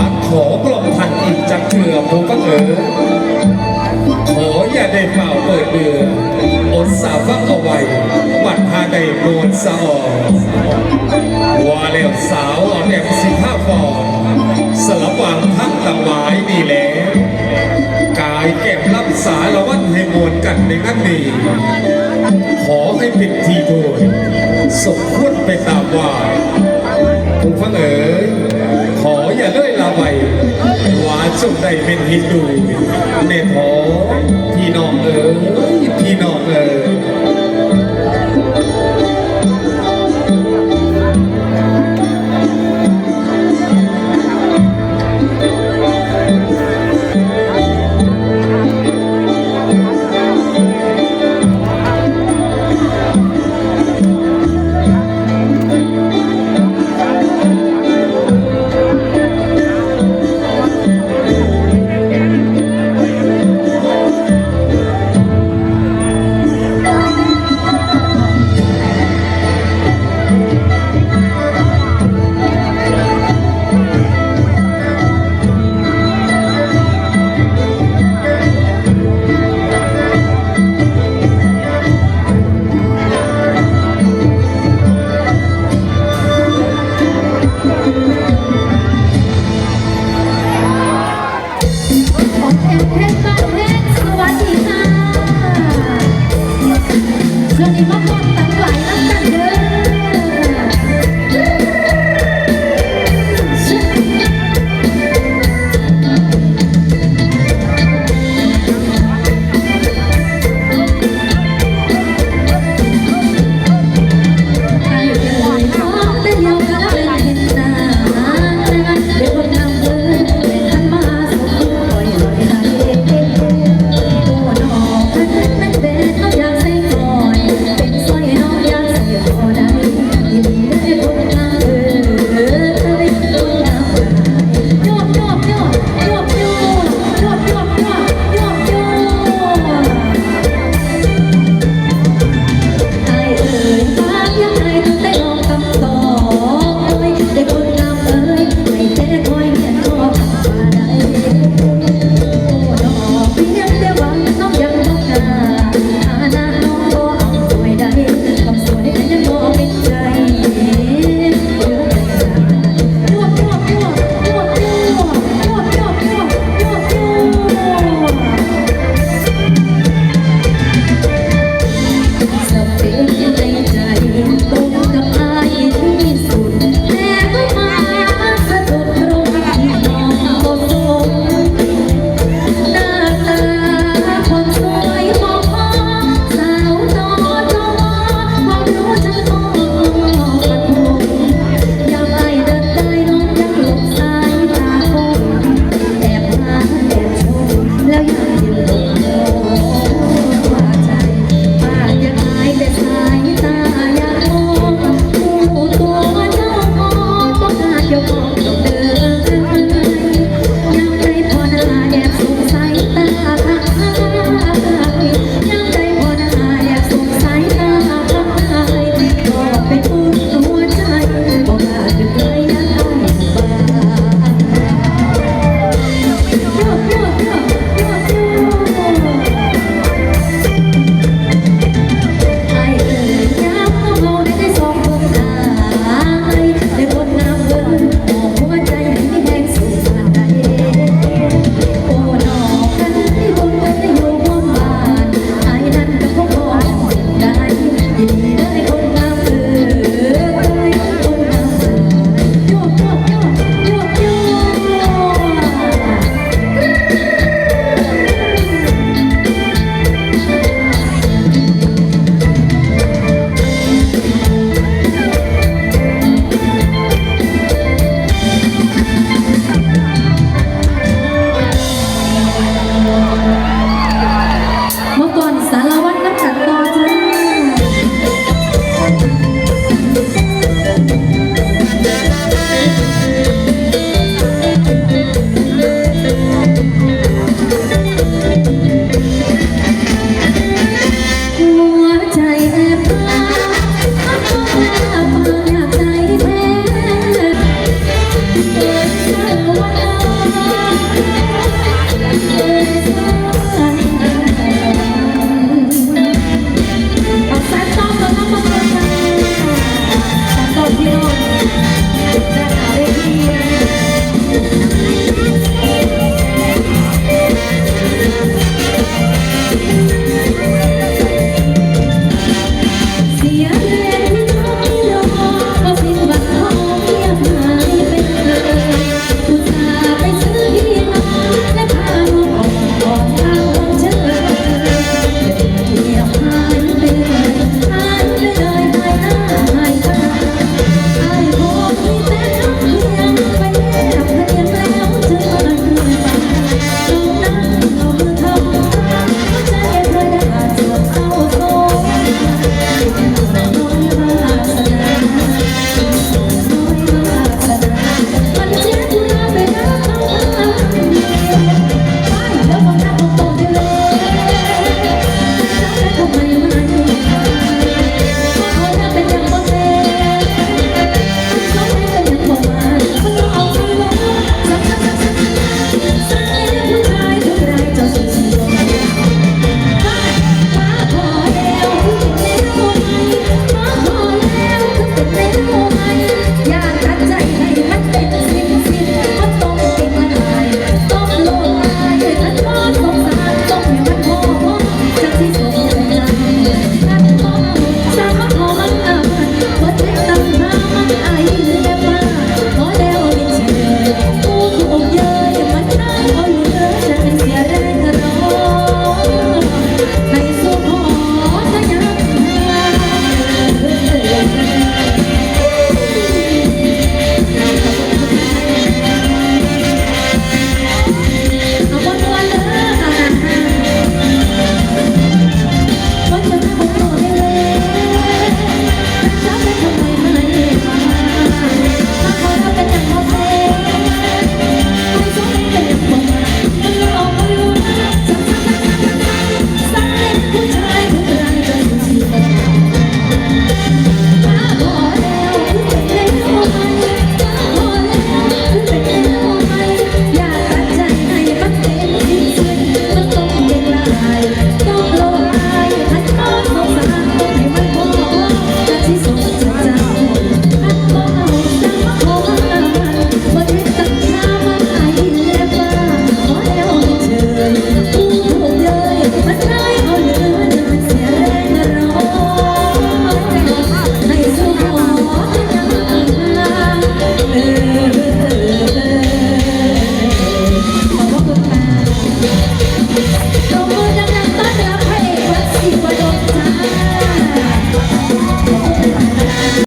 าขอกล่อมพันอีกจักเถื่อผมก็เออขออย่าได้เป่าเปิดเดืออดสาฟักเอาไว้วัดพาได้โกนสะออกว่าแล้วสาวอ่อนแอมสิผ้าฟอนสลับวางทักตะวายดีแล้วกายแก็บรับสารวัตรให้มวลกันในงั้นนี้ขอให้เป็นทีโทษสมควรไปตามว่า สุขใดเป็นฮินดูเนทอพี่น้องเอ๋ย